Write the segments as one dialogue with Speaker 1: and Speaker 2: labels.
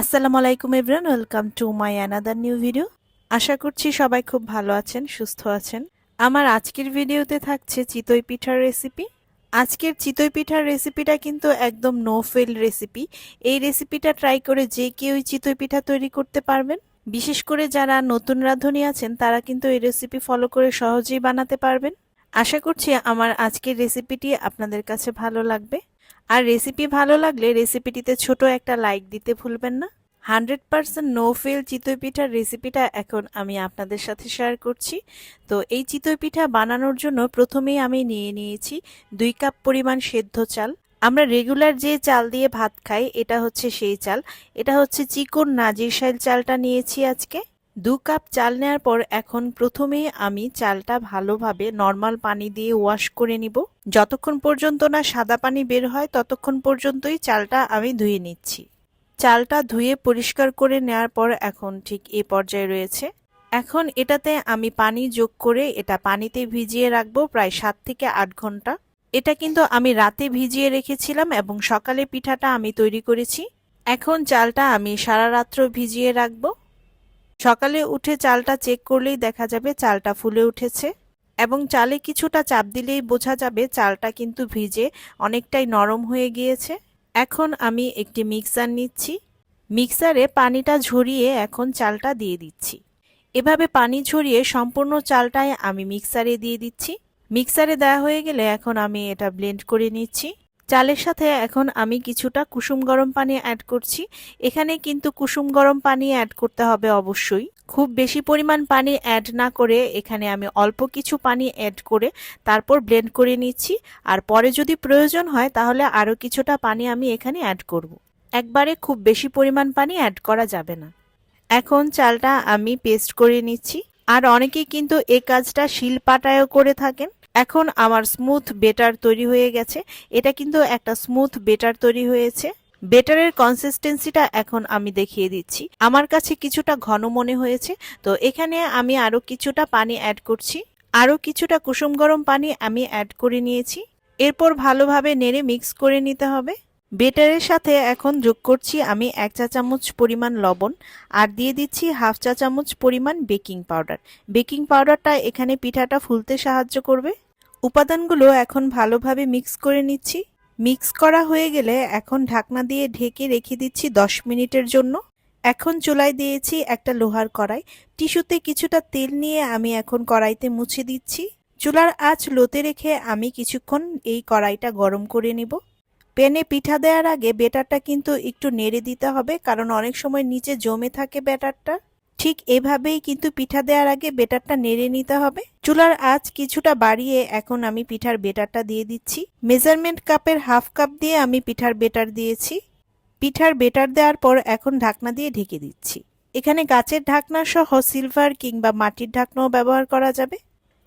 Speaker 1: আসসালামু আলাইকুম everyone welcome to my another new video আশা করছি সবাই খুব ভালো আছেন, সুস্থ আছেন। আমার আজকের ভিডিওতে থাকছে চিতই পিঠার রেসিপি আজকের চিতই পিঠার রেসিপিটা কিন্তু একদম নো ফেল রেসিপি এই রেসিপিটা ট্রাই করে যে কেউই চিতই পিঠা তৈরি করতে পারবেন। বিশেষ করে যারা নতুন রাঁধুনি আছেন, তারা কিন্তু এই রেসিপি ফলো করে সহজেই বানাতে পারবেন। আশা করছি আমার আজকের রেসিপিটি আপনাদের কাছে ভালো লাগবে। আর রেসিপি ভালো লাগলে রেসিপিটিতে ছোট একটা লাইক দিতে ভুলবেন না। হান্ড্রেড পার্সেন্ট নো ফেল চিতই পিঠার রেসিপিটা এখন আমি আপনাদের সাথে শেয়ার করছি। তো এই চিতই পিঠা বানানোর জন্য প্রথমেই আমি নিয়ে নিয়েছি দুই কাপ পরিমাণ সেদ্ধ চাল। আমরা রেগুলার যে চাল দিয়ে ভাত খাই, এটা হচ্ছে সেই চাল। এটা হচ্ছে চিকন নাজিরশাইল চালটা নিয়েছি আজকে। দু কাপ চাল নেওয়ার পর এখন প্রথমেই আমি চালটা ভালোভাবে নর্মাল পানি দিয়ে ওয়াশ করে নিব। যতক্ষণ পর্যন্ত না সাদা পানি বের হয়, ততক্ষণ পর্যন্তই চালটা আমি ধুয়ে নিচ্ছি। চালটা ধুয়ে পরিষ্কার করে নেওয়ার পর এখন ঠিক এ পর্যায়ে রয়েছে। এখন এটাতে আমি পানি যোগ করে এটা পানিতে ভিজিয়ে রাখব প্রায় সাত থেকে আট ঘণ্টা। এটা কিন্তু আমি রাতে ভিজিয়ে রেখেছিলাম এবং সকালে পিঠাটা আমি তৈরি করেছি। এখন চালটা আমি সারা রাত্র ভিজিয়ে রাখব। সকালে উঠে চালটা চেক করলেই দেখা যাবে চালটা ফুলে উঠেছে এবং চালে কিছুটা চাপ দিলেই বোঝা যাবে চালটা কিন্তু ভিজে অনেকটাই নরম হয়ে গিয়েছে। এখন আমি একটি মিক্সার নিচ্ছি। মিক্সারে পানিটা ঝরিয়ে এখন চালটা দিয়ে দিচ্ছি। এভাবে পানি ঝরিয়ে সম্পূর্ণ চালটাই আমি মিক্সারে দিয়ে দিচ্ছি। মিক্সারে দেওয়া হয়ে গেলে এখন আমি এটা ব্লেন্ড করে নিচ্ছি। চালের সাথে এখন আমি কিছুটা কুসুম গরম পানি অ্যাড করছি। এখানে কিন্তু কুসুম গরম পানি অ্যাড করতে হবে অবশ্যই। খুব বেশি পরিমাণ পানি অ্যাড না করে এখানে আমি অল্প কিছু পানি অ্যাড করে তারপর ব্লেন্ড করে নিচ্ছি। আর পরে যদি প্রয়োজন হয় তাহলে আরও কিছুটা পানি আমি এখানে অ্যাড করব। একবারে খুব বেশি পরিমাণ পানি অ্যাড করা যাবে না। এখন চালটা আমি পেস্ট করে নিচ্ছি। আর অনেকেই কিন্তু এ কাজটা শিলপাটায়ও করে থাকেন। এখন আমার স্মুথ বেটার তৈরি হয়ে গেছে। এটা কিন্তু একটা স্মুথ বেটার তৈরি হয়েছে। বেটারের কনসিস্টেন্সিটা এখন আমি দেখিয়ে দিচ্ছি। আমার কাছে কিছুটা ঘন মনে হয়েছে। তো এখানে আমি আরও কিছুটা পানি অ্যাড করছি। আরও কিছুটা কুসুম গরম পানি আমি অ্যাড করে নিয়েছি। এরপর ভালোভাবে নেড়ে মিক্স করে নিতে হবে। বেটারের সাথে এখন যোগ করছি আমি এক চা চামচ পরিমাণ লবণ আর দিয়ে দিচ্ছি হাফ চা চামচ পরিমাণ বেকিং পাউডার বেকিং পাউডারটা এখানে পিঠাটা ফুলতে সাহায্য করবে। উপাদানগুলো এখন ভালোভাবে মিক্স করে নিচ্ছি। মিক্স করা হয়ে গেলে এখন ঢাকনা দিয়ে ঢেকে রেখে দিচ্ছি দশ মিনিটের জন্য। এখন চুলায় দিয়েছি একটা লোহার কড়াই। টিস্যুতে কিছুটা তেল নিয়ে আমি এখন কড়াইতে মুছে দিচ্ছি। চুলার আঁচ লোতে রেখে আমি কিছুক্ষণ এই কড়াইটা গরম করে নিব। পেনে পিঠা দেওয়ার আগে ব্যাটারটা কিন্তু একটু নেড়ে দিতে হবে, কারণ অনেক সময় নিচে জমে থাকে ব্যাটারটা। ঠিক এভাবেই কিন্তু পিঠা দেওয়ার আগে বেটারটা নেড়ে নিতে হবে। চুলার আঁচ কিছুটা বাড়িয়ে এখন আমি পিঠার বেটারটা দিয়ে দিচ্ছি। মেজারমেন্ট কাপের হাফ কাপ দিয়ে আমি পিঠার বেটার দিয়েছি। পিঠার বেটার দেওয়ার পর এখন ঢাকনা দিয়ে ঢেকে দিচ্ছি। এখানে গাছের ঢাকনা সহ সিলভার কিংবা মাটির ঢাকনাও ব্যবহার করা যাবে।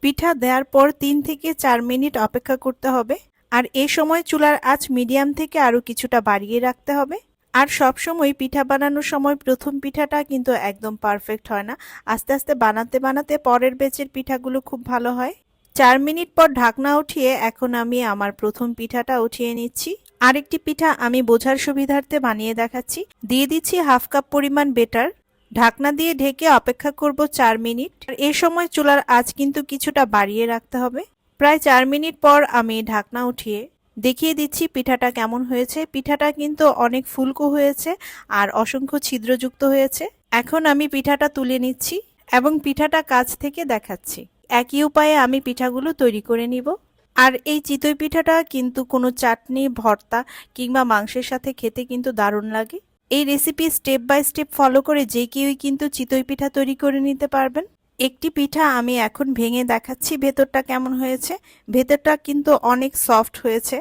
Speaker 1: পিঠা দেওয়ার পর তিন থেকে চার মিনিট অপেক্ষা করতে হবে। আর এ সময় চুলার আঁচ মিডিয়াম থেকে আরও কিছুটা বাড়িয়ে রাখতে হবে। আর সব সময় পিঠা বানানোর সময় প্রথম পিঠাটা কিন্তু একদম পারফেক্ট হয় না। আস্তে আস্তে বানাতে বানাতে পরের বেচের পিঠাগুলো খুব ভালো হয়। চার মিনিট পর ঢাকনা উঠিয়ে এখন আমি আমার প্রথম পিঠাটা উঠিয়ে নিচ্ছি। আরেকটি পিঠা আমি বোঝার সুবিধার্থে বানিয়ে দেখাচ্ছি। দিয়ে দিচ্ছি হাফ কাপ পরিমাণ বেটার। ঢাকনা দিয়ে ঢেকে অপেক্ষা করব চার মিনিট। এ সময় চুলার আঁচ কিন্তু কিছুটা বাড়িয়ে রাখতে হবে। প্রায় চার মিনিট পর আমি ঢাকনা উঠিয়ে দেখিয়ে দিচ্ছি পিঠাটা কেমন হয়েছে। পিঠাটা কিন্তু অনেক ফুলকো হয়েছে আর অসংখ্য ছিদ্রযুক্ত হয়েছে। এখন আমি পিঠাটা তুলে নিচ্ছি এবং পিঠাটা কাছ থেকে দেখাচ্ছি। একই উপায়ে আমি পিঠাগুলো তৈরি করে নিব। আর এই চিতই পিঠাটা কিন্তু কোনো চাটনি, ভর্তা কিংবা মাংসের সাথে খেতে কিন্তু দারুণ লাগে। এই recipe step by step follow করে যে কেউই কিন্তু চিতই পিঠা তৈরি করে নিতে পারবেন। একটি পিঠা আমি এখন ভেঙে দেখাচ্ছি, ভেতরটা কেমন হয়েছে? ভেতরটা কিন্তু অনেক সফট হয়েছে।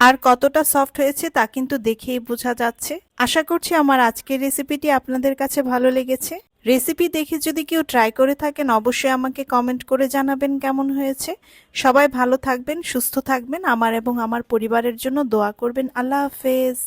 Speaker 1: আর কতটা সফট হয়েছে তা কিন্তু দেখেই বোঝা যাচ্ছে। আশা করছি আমার আজকের রেসিপিটি আপনাদের কাছে ভালো লেগেছে। রেসিপি দেখে যদি কেউ ট্রাই করে থাকেন, অবশ্যই আমাকে কমেন্ট করে জানাবেন কেমন হয়েছে। সবাই ভালো থাকবেন, সুস্থ থাকবেন, আমার এবং আমার পরিবারের জন্য দোয়া করবেন। আল্লাহ হাফেজ।